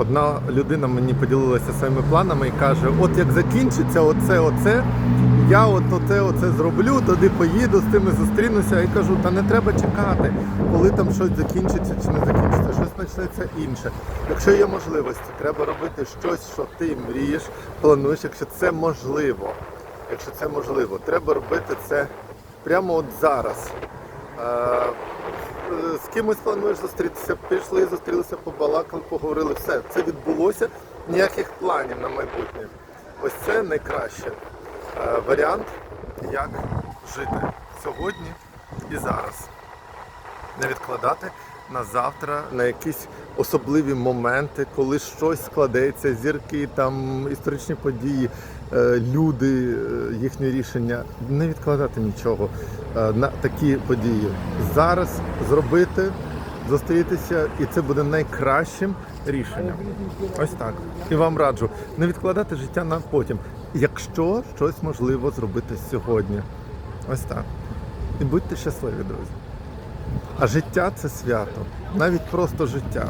Одна людина мені поділилася своїми планами і каже: от як закінчиться оце, оце, я от оце, оце зроблю, туди поїду, з тими зустрінуся і кажу, та не треба чекати, коли там щось закінчиться чи не закінчиться, щось почнеться інше. Якщо є можливості, треба робити щось, що ти мрієш, плануєш, якщо це можливо. Якщо це можливо, треба робити це прямо от зараз. Кимось плануєш зустрітися, пішли, зустрілися, побалакали, поговорили. Все, це відбулося. Ніяких планів на майбутнє. Ось це найкраще варіант, як жити сьогодні і зараз. Не відкладати на завтра, на якісь особливі моменти, коли щось складеться, зірки, там історичні події, е, люди, е, їхні рішення. Не відкладати нічого е, на такі події. Зараз зробити, зустрітися, і це буде найкращим рішенням. Ось так. І вам раджу не відкладати життя на потім, якщо щось можливо зробити сьогодні. Ось так. І будьте щасливі, друзі. А життя це свято, навіть просто життя.